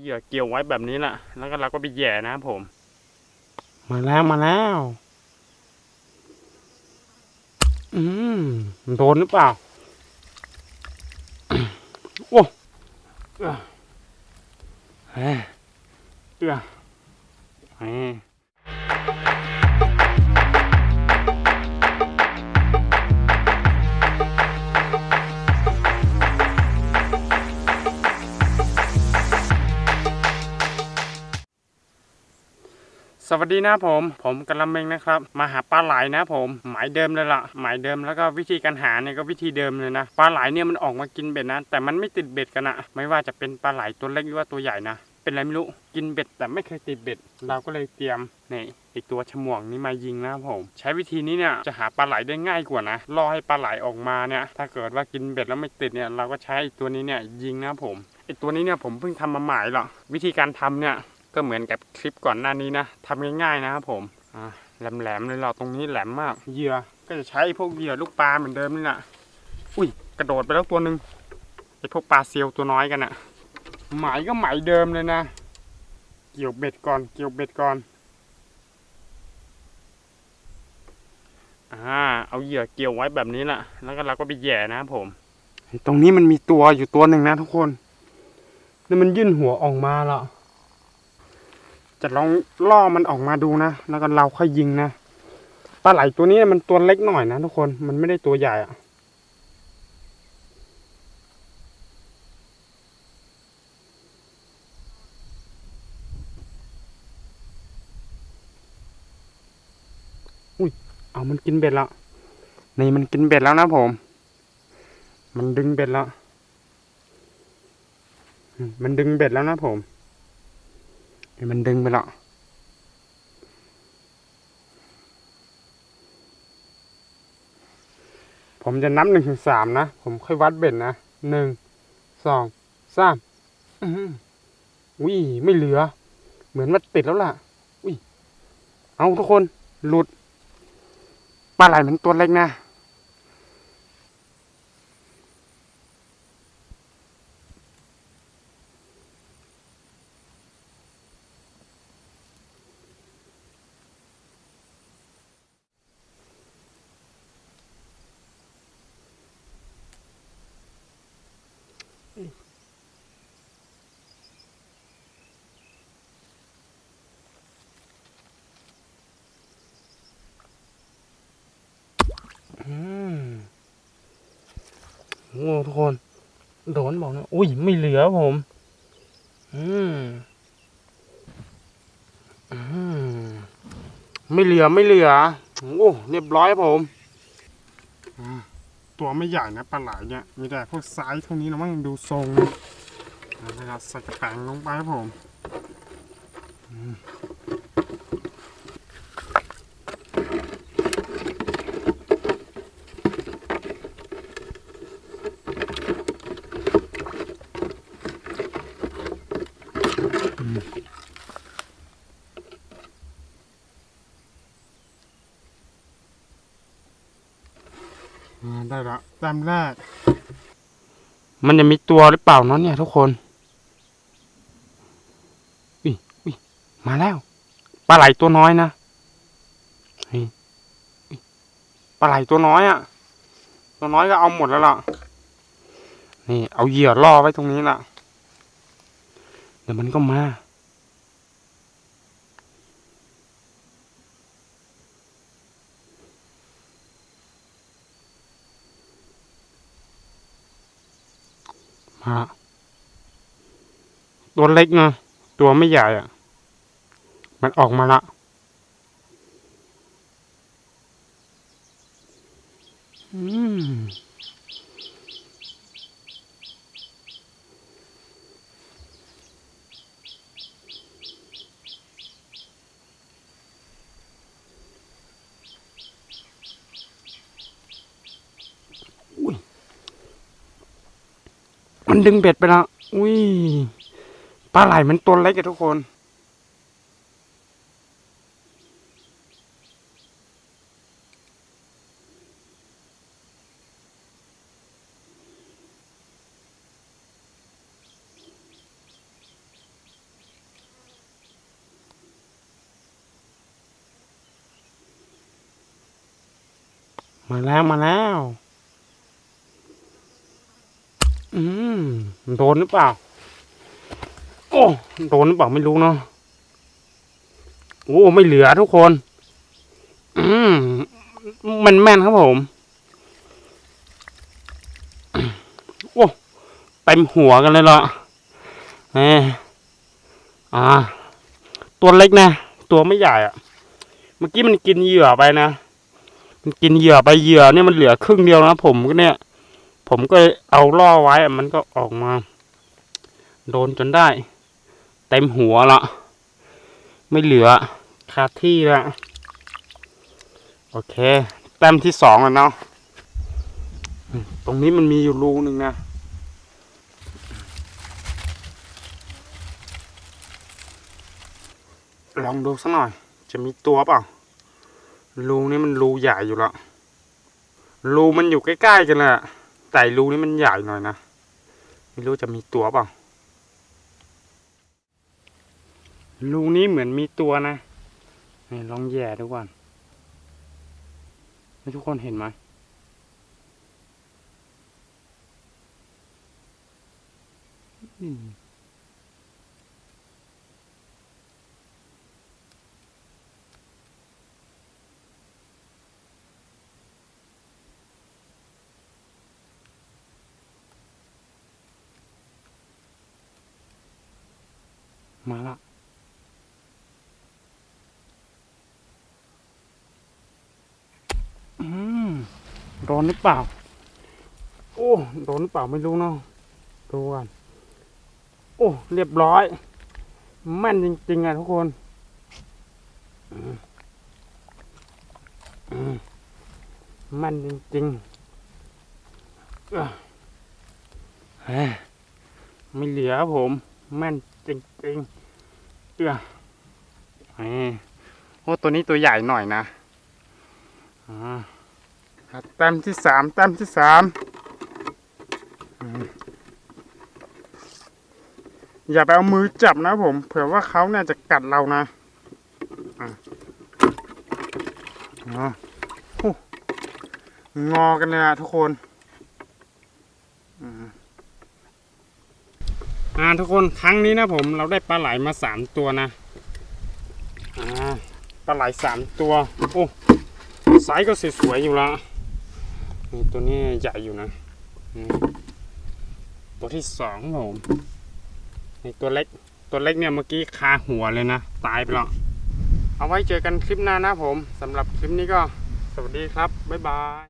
เหยื่อเกี่ยวไว้แบบนี้แหละแล้วก็เราก็ไปแย่นะครับผม มาแล้วมาแล้ว อืมโดนหรือเปล่าโอ้เอื้อเออเออ สวัสดีนะผม ผมกำลังเมงนะครับ มาหาปลาไหลนะผม หมายเดิมเลยล่ะ หมายเดิมแล้วก็วิธีการหาเนี่ยก็วิธีเดิมเลยนะปลาไหลเนี่ยมันออกมากินเบ็ดนะ แต่มันไม่ติดเบ็ดกันนะไม่ว่าจะเป็นปลาไหลตัวเล็กหรือว่าตัวใหญ่นะเป็นอะไรไม่รู้กินเบ็ดแต่ไม่เคยติดเบ็ด เราก็เลยเตรียมนี่ไอตัวฉมวงนี้มายิงนะผม ใช้วิธีนี้เนี่ยจะหาปลาไหลได้ง่ายกว่านะรอให้ปลาไหลออกมาเนี่ยถ้าเกิดว่ากินเบ็ดแล้วไม่ติดเนี่ยเราก็ใช้ไอ้ตัวนี้เนี่ยยิงนะผมไอตัวนี้เนี่ยผมเพิ่งทำมาใหม่หรอวิธีการทำเนี่ย ก็เหมือนกับคลิปก่อนหน้านี้นะทำง่ายๆนะครับผมแหลมๆเลยเราตรงนี้แหลมมากเหยื่อก็จะใช้พวกเหยื่อลูกปลาเหมือนเดิมนี่แหละอุ้ยกระโดดไปแล้วตัวหนึ่งไอพวกปลาเซียวตัวน้อยกันอะหมายก็หมายเดิมเลยนะ เกี่ยวเบ็ดก่อน เกี่ยวเบ็ดก่อนอ่าเอาเหยื่อเกี่ยวไว้แบบนี้แหละแล้วก็เราก็ไปแย่นะครับผม ตรงนี้มันมีตัวอยู่ตัวหนึ่งนะทุกคนนี่มันยื่นหัวออกมาแล้ว จะลองล่อมันออกมาดูนะ แล้วก็เราค่อยยิงนะ ปลาไหลตัวนี้มันตัวเล็กหน่อยนะทุกคน มันไม่ได้ตัวใหญ่อะอุ้ย เอามันกินเบ็ดแล้ว นี่มันกินเบ็ดแล้วนะผม มันดึงเบ็ดแล้ว มันดึงเบ็ดแล้วนะผม เห็นมันดึงไปแล้วผมจะนับหนึ่งถึงสามนะ ผมค่อยวัดเบ็ดนะหนึ่งสองสามอุ้ยไม่เหลือ เหมือนมันติดแล้วล่ะอุ้ยเอาทุกคนหลุดปลาไหลมันตัวเล็กนะ โอ้ทุกคน โดนบอกนะอุ้ยไม่เหลือผม อืมอืมไม่เหลือไม่เหลือโอ้เรียบร้อยผมตัวไม่ใหญ่นะปลาไหลเนี่ยมีแต่พวกไซส์เท่านี้นะมั้งดูทรงนะครับใส่กระแปงลงไปครับผม ได้ละต้มแรก มันจะมีตัวหรือเปล่าเนาะเนี่ยทุกคนอุ้ยอุ้ยมาแล้ว ปลาไหลตัวน้อยนะนี่ปลาไหลตัวน้อยอะ่ะ ตัวน้อยก็เอาหมดแล้วล่ะ นี่ เอาเหยื่อล่อไว้ตรงนี้ล่ะ เดี๋ยวมันก็มา ฮะตัวเล็กนะตัวไม่ใหญ่อะมันออกมาละอืม มันดึงเบ็ดไปแล้ว อุ้ย ปลาไหลมันตัวเล็กอะทุกคน มาแล้ว มาแล้ว อืมโดนหรือเปล่า โอ้โดนหรือเปล่าไม่รู้เนาะโอ้ไม่เหลือทุกคน อืมมันแม่นครับผม โอ้เต็มหัวกันเลยละเอออ่า ตัวเล็กนะ ตัวไม่ใหญ่อะเมื่อกี้มันกินเหยื่อไปนะ มันกินเหยื่อไปเหยื่อเนี่ยมันเหลือครึ่งเดียวนะผมก็เนี่ย ผมก็เอาล่อไว้มันก็ออกมา โดนจนได้ เต็มหัวละไม่เหลือคาที่ละโอเค แต้มที่สองแล้วเนาะตรงนี้มันมีอยู่รูหนึ่งนะลองดูสักหน่อย จะมีตัวเปล่ารูนี้มันรูใหญ่อยู่แล้วรูมันอยู่ใกล้ๆกันแหละ แต่รูนี้มันใหญ่หน่อยนะ ไม่รู้จะมีตัวเปล่ารูนี้เหมือนมีตัวนะนี่ลองแย่ดูก่อนทุกคนเห็นไหมอืม มาละอืมโดนหรือเปล่า โอ้โดนหรือเปล่าไม่รู้เนาะดูกันโอ้เรียบร้อย แม่นจริงๆอะทุกคนมอืมแม่นจริงๆเฮ้ยไม่เหลือผม แม่น จริงๆเอ้อเฮ้ยโอ้ตัวนี้ตัวใหญ่หน่อยนะอ่าครับแต้มที่สามแต้มที่สามอืมอย่าไปเอามือจับนะผม เผื่อว่าเขาเนี่ยจะกัดเรานะอะอะโอ้งอกันเลยนะทุกคนอืม อ่าทุกคนครั้งนี้นะผมเราได้ปลาไหลมาสามตัวนะอ่าปลาไหลสามตัวโอ้ไซส์ก็สวยๆอยู่ละนี่ตัวนี้ใหญ่อยู่นะตัวที่สองผมนี่ตัวเล็กตัวเล็กเนี่ยเมื่อกี้คาหัวเลยนะ ตายไปแล้วเอาไว้เจอกันคลิปหน้านะผมสำหรับคลิปนี้ก็สวัสดีครับ บ๊ายบาย